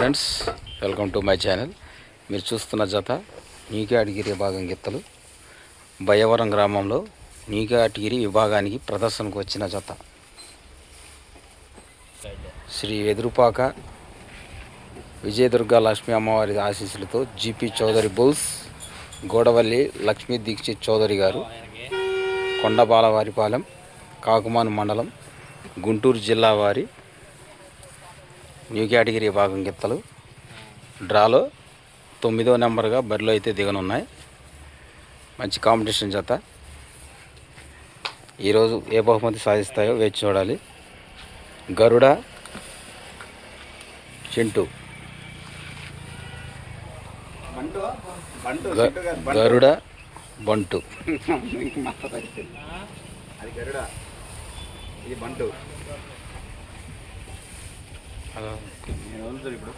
Friends welcome to my channel. మీరు చూస్తున్న జత నీకాటిగిరి విభాగం గిత్తలు. బయ్యవరం గ్రామంలో నీకాటిగిరి విభాగానికి ప్రదర్శనకు వచ్చిన జత. శ్రీ ఎదురుపాక విజయదుర్గ లక్ష్మీ అమ్మవారి ఆశీస్సులతో జీపీ చౌదరి బుల్స్ గోడవల్లి లక్ష్మీ దీక్షిత్ చౌదరి గారు కొండబాలవారిపాలెం కాకుమాను మండలం గుంటూరు జిల్లా వారి న్యూ కేటగిరీ విభాగం గిత్తలు. డ్రాలో తొమ్మిదో నెంబర్గా బరిలో అయితే దిగనున్నాయి. మంచి కాంపిటీషన్ జత. ఈరోజు ఏ బహుమతి సాధిస్తాయో వేచి చూడాలి. గరుడ చింటూ. గరుడ బంటు. బంటు. ಅದು ಏನಾದರೂ ಬಿಡು